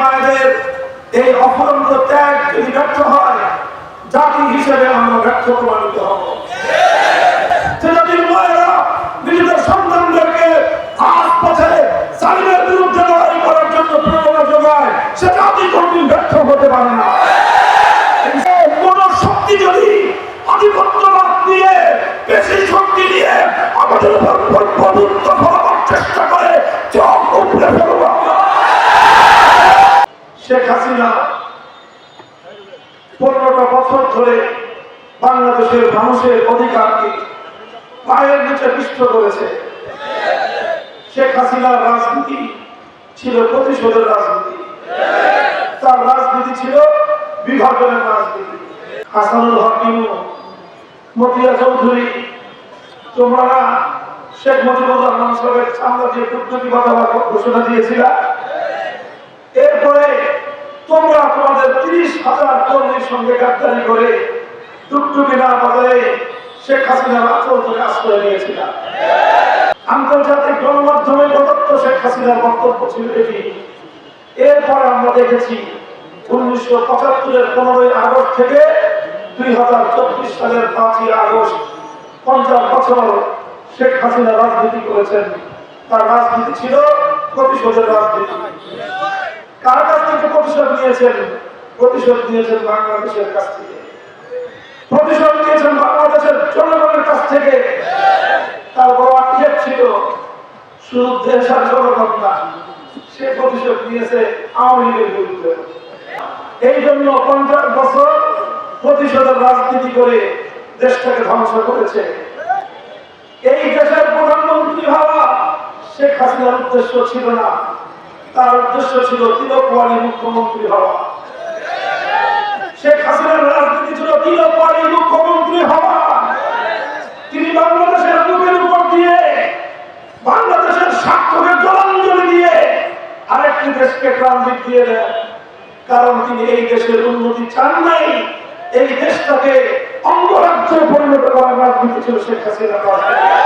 মায়েদের এই অফরন্ত ত্যাগ যদি ব্যর্থ হয় জাতি হিসেবে আমরা ব্যর্থ প্রমাণিত হব। শেখ হাসিনা পনেরোটা বছর ধরে বাংলাদেশের মানুষের অধিকারকে পায়ের নিচে পিষ্ট করেছে। শেখ হাসিনার রাজনীতি ছিল প্রতিশোধের রাজনীতি। তার রাজনীতি ছিল বিভাজনের রাজনীতি। হাসানুল হক ইনু মতিয়া চৌধুরী, তোমরা শেখ মুজিবুর রহমান সাহেবের সামনে যে দুর্নীতি বাধা ঘোষণা দিয়েছিলা এরপরে তোমরা তোমাদের তিরিশ হাজার কর্মীর সঙ্গে গাদ্দারি করে টুকটুকি না বাজারে শেখ হাসিনার আচল ধরে আশ্রয় নিয়েছিল আন্তর্জাতিক গণমাধ্যমে প্রদত্ত শেখ হাসিনার বক্তব্য ছিল এটি। এরপরে আমরা দেখেছি উনিশশো পঁচাত্তরের পনেরোই আগস্ট থেকে দুই হাজার চব্বিশ সালের পাঁচই আগস্ট পঞ্চাশ বছর শেখ হাসিনা রাজনীতি করেছেন। তার রাজনীতি ছিল প্রতিশোধের রাজনীতি। কার কাছ থেকে প্রতিশোধ নিয়েছেন? প্রতিশোধ বাংলাদেশের কাছ থেকে। প্রতিশোধ বাংলাদেশের জনগণের কাছ থেকে। আক্ষেপ ছিল শুধু জনগণ না। সে প্রতিশোধ আওয়ামী লীগের বিরুদ্ধে। এই জন্য পঞ্চাশ বছর প্রতিশোধের রাজনীতি করে দেশটাকে ধ্বংস করেছে। এই দেশের প্রধানমন্ত্রী হওয়া শেখ হাসিনার উদ্দেশ্য ছিল না। তার উদ্দেশ্য ছিল তিলকওয়ালি মুখ্যমন্ত্রী হওয়া। শেখ হাসিনার রাজনীতি ছিল তিলকওয়ালি মুখ্যমন্ত্রী হওয়া। তিনি বাংলাদেশের বুকের উপর দিয়ে, বাংলাদেশের স্বার্থকে জলাঞ্জলি দিয়ে আরেকটি দেশকে ট্রানজিট দিয়ে দেন। কারণ তিনি এই দেশের উন্নতি চান নাই। এই দেশটাকে অঙ্গরাজ্যে পরিণত করার রাজনীতি ছিল শেখ হাসিনার রাজনীতি।